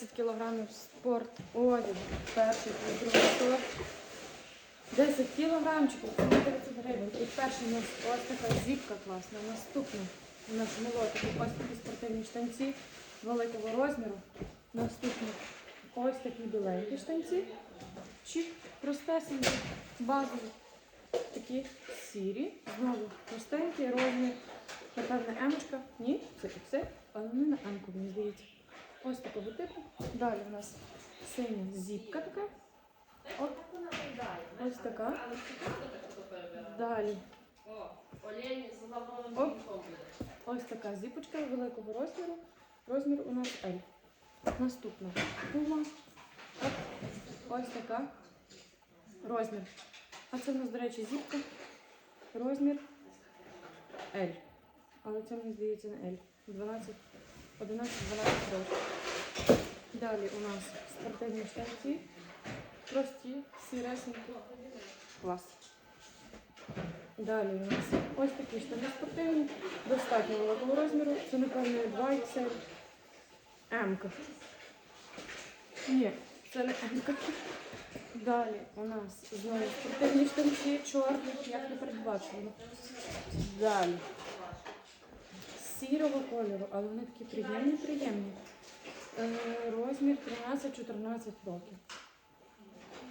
10 кілограмів спорт одяг. Перший плюс другий сорт. 10 кілограмчиків, це на 30 гривень. І перший у нас ось така зіпка класна. Наступний у нас молотики, ось такі спортивні штанці великого розміру. Наступний ось такі біленькі штанці. Чик, простесенькі, базові. Такі сірі, знову простенький розмір. Напевне, емочка. Ні, це ікси, але не на емку, мені здається. Ось такого типу. Далі у нас синя зіпка така. От, ось така. Далі Оп. ось така зіпочка великого розміру. Розмір у нас L. Наступна пума. Ось така. Розмір. А це у нас, до речі, зіпка. Розмір L. Але це мені здається не L. 12, 11, 12 років. Далі у нас спортивні штанці. Прості, сіресенькі. Клас. Далі у нас ось такі штани спортивні, достатньо великого розміру. Це, напевно, 2 XL. М-ка. Ні, це не М-ка. Далі у нас знову спортивні штанці, чорні, як не передбачено. Далі. Сірого кольору, але вони такі приємні, приємні. Е, розмір 13-14 років.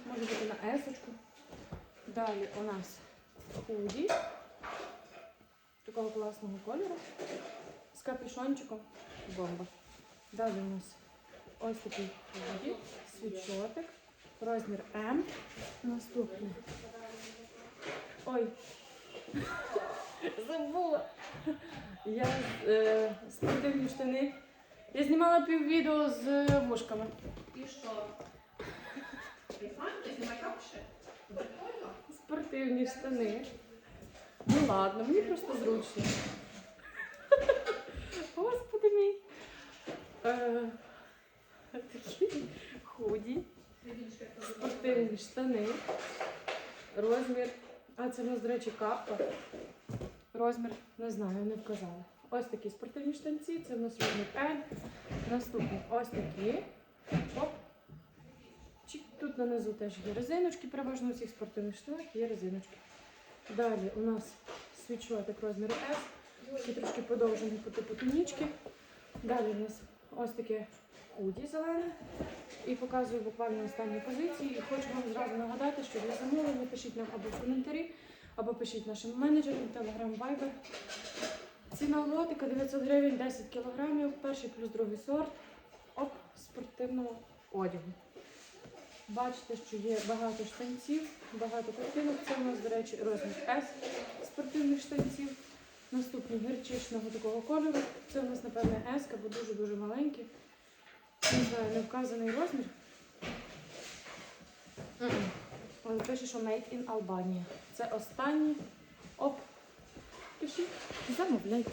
Може бути на есочку. Далі у нас худі такого класного кольору з капюшончиком бомба. Далі у нас ось такий худі, світшотик, розмір М. Наступний. Ой, забула. Я е, спортивні штани. Я знімала піввідео з вушками. І що? Знімай. Прикольно. Спортивні штани. Ну ладно, мені просто зручно. Господи мій. Е, такі худі, спортивні штани. Розмір. А це у нас, до речі, капа. Розмір, не знаю, не вказала. Ось такі спортивні штанці, це у нас розмір L. Наступні ось такі. Оп. Тут нанизу теж є резиночки, переважно у всіх спортивних штанах є резиночки. Далі у нас світшотик розміру S, і трошки подовжений по типу тунічки. Далі у нас ось таке худі зелене. І показую буквально останні позиції. І хочу вам зразу нагадати, що для замовлення пишіть нам або в коментарі, або пишіть нашим менеджерам, Telegram, Viber. Ціна лотика 900 гривень, 10 кілограмів, перший плюс другий сорт. Оп, спортивного одягу. Бачите, що є багато штанців, багато картинок. Це у нас, до речі, розмір S спортивних штанців. Наступний гірчичного такого кольору. Це у нас, напевне, S, бо дуже-дуже маленький. Не знаю, не вказаний розмір. Але пише, що Made in Albania. Це останні. Оп. Пишіть, замовляйте.